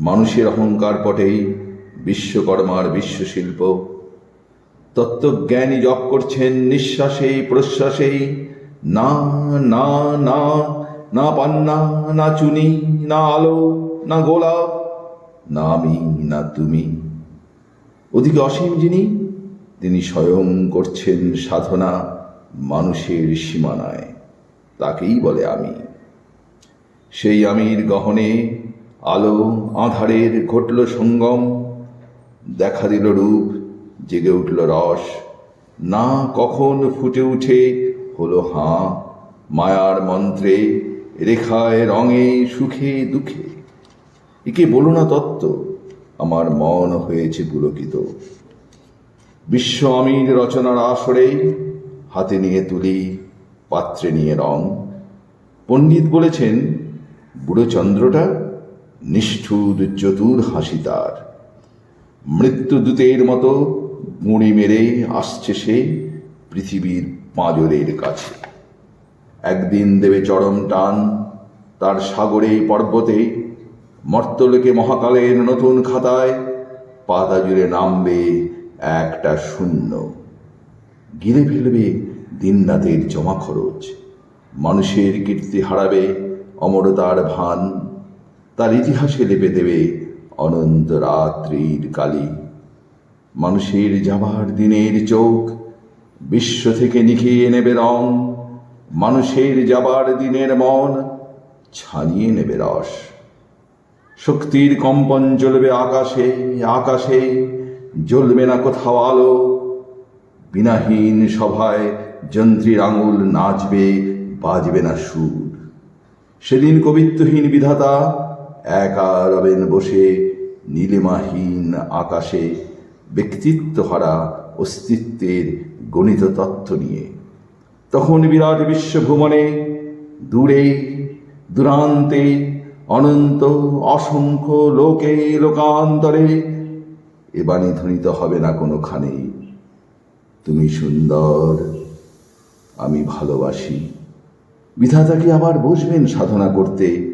মানুষের অহংকার পটেই বিশ্বকর্মার বিশ্বশিল্প। তত্ত্বজ্ঞানী জপ করছেন নিঃশ্বাসেই, প্রশ্বাসেই, না না না না পান্না, না চুনি, না আলো, না গোলাপ, না আমি, না তুমি। ওদিকে অসীম যিনি, তিনি স্বয়ং করছেন সাধনা মানুষের সীমানায়। তাকেই বলে আমি। সেই আমির গহনে আলো আধারের ঘটল সঙ্গম, দেখা দিল রূপ, জেগে উঠল রস। না কখন ফুটে উঠে হলো হাঁ, মায়ার মন্ত্রে, রেখায় রঙে, সুখে, দুঃখে। একে বলো না তত্ত্ব, আমার মন হয়েছে পুলকিত। বিশ্ব আমির রচনার আসরে, হাতে নিয়ে তুলি, পাত্রে নিয়ে রং। পণ্ডিত বলেছেন বুড়ো চন্দ্রটা নিষ্ঠুর চতুর হাসি তার। মৃত্যুদূতের মতো গুঁড়ি মেরে আসছে সে পৃথিবীর পাঁজরের কাছে। একদিন দেবে চরম টান, তার সাগরে পর্বতে মর্তলোকে মহাকালের নতুন খাতায় পাতা জুড়ে নামবে একটা শূন্য। গিলে ফেলবে দিনরাতের জমা খরচ মানুষের কীর্তি হারাবে অমরতার ভান। তার ইতিহাসে লেপে দেবে অনন্ত রাত্রির কালি। মানুষের যাবার দিনের চোখ বিশ্ব থেকে নিখিয়ে নেবে রং। মানুষের যাবার দিনের মন ছানিয়ে নেবে রস। শক্তির কম্পন জ্বলবে আকাশে আকাশে জ্বলবে না কোথাও আলো। বিনাহীন সভায় যন্ত্রীর আঙুল নাচবে, বাজবে না সুর। সেদিন কবিত্বহীন বিধাতা একা রবেন বসে নীলিমাহীন আকাশে ব্যক্তিত্ব হারা অস্তিত্বের গণিত তত্ত্ব নিয়ে। তখন বিরাট বিশ্বভ্রমণে দূরে, দূরান্তে অনন্ত অসংখ্য লোকে লোকান্তরে, এ বাণী ধ্বনিত হবে না কোনোখানেই তুমি সুন্দর, আমি ভালোবাসি। বিধাতাকে আবার বসবেন সাধনা করতে?